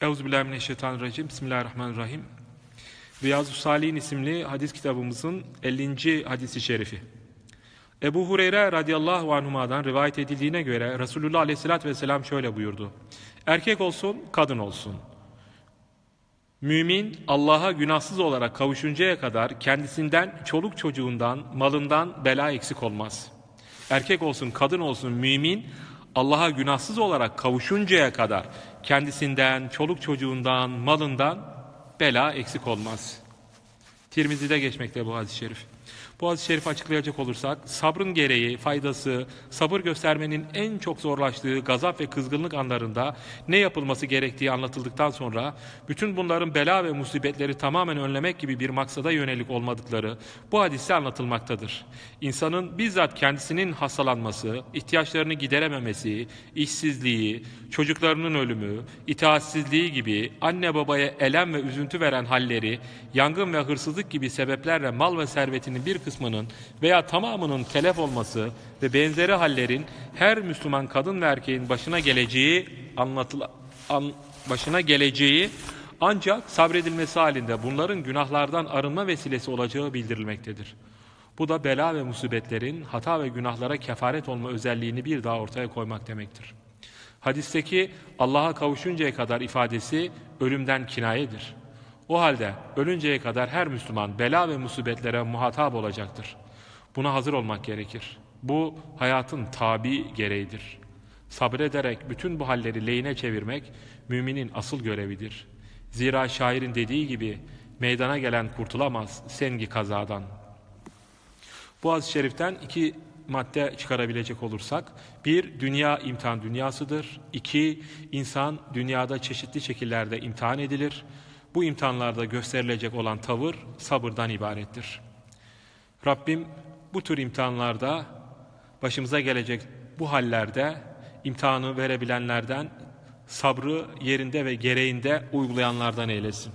Euzubillahimineşşeytanirracim. Bismillahirrahmanirrahim. Riyazu Salihin isimli hadis kitabımızın 50. hadisi şerifi. Ebu Hureyre radıyallahu anhuma'dan rivayet edildiğine göre Resulullah aleyhissalatü vesselam şöyle buyurdu. Erkek olsun, kadın olsun. Mümin Allah'a günahsız olarak kavuşuncaya kadar kendisinden, çoluk çocuğundan, malından bela eksik olmaz. Erkek olsun, kadın olsun mümin Allah'a günahsız olarak kavuşuncaya kadar kendisinden, çoluk çocuğundan, malından bela eksik olmaz. Tirmizi'de geçmekte bu hadis-i şerif. Bu hadis-i şerifi açıklayacak olursak, sabrın gereği, faydası, sabır göstermenin en çok zorlaştığı gazap ve kızgınlık anlarında ne yapılması gerektiği anlatıldıktan sonra, bütün bunların bela ve musibetleri tamamen önlemek gibi bir maksada yönelik olmadıkları bu hadiste anlatılmaktadır. İnsanın bizzat kendisinin hastalanması, ihtiyaçlarını giderememesi, işsizliği, çocuklarının ölümü, itaatsizliği gibi anne babaya elem ve üzüntü veren halleri, yangın ve hırsızlık gibi sebeplerle mal ve servetinin bir kısmının veya tamamının telef olması ve benzeri hallerin her Müslüman kadın ve erkeğin başına geleceği anlatıla, an, başına geleceği ancak sabredilmesi halinde bunların günahlardan arınma vesilesi olacağı bildirilmektedir. Bu da bela ve musibetlerin hata ve günahlara kefaret olma özelliğini bir daha ortaya koymak demektir. Hadisteki Allah'a kavuşuncaya kadar ifadesi ölümden kinayedir. O halde ölünceye kadar her Müslüman bela ve musibetlere muhatap olacaktır. Buna hazır olmak gerekir. Bu hayatın tabi gereğidir. Sabrederek bütün bu halleri lehine çevirmek müminin asıl görevidir. Zira şairin dediği gibi meydana gelen kurtulamaz sengi kazadan. Hadis-i şeriften iki madde çıkarabilecek olursak, bir, dünya imtihan dünyasıdır. İki, insan dünyada çeşitli şekillerde imtihan edilir. Bu imtihanlarda gösterilecek olan tavır sabırdan ibarettir. Rabbim bu tür imtihanlarda başımıza gelecek bu hallerde imtihanı verebilenlerden sabrı yerinde ve gereğinde uygulayanlardan eylesin.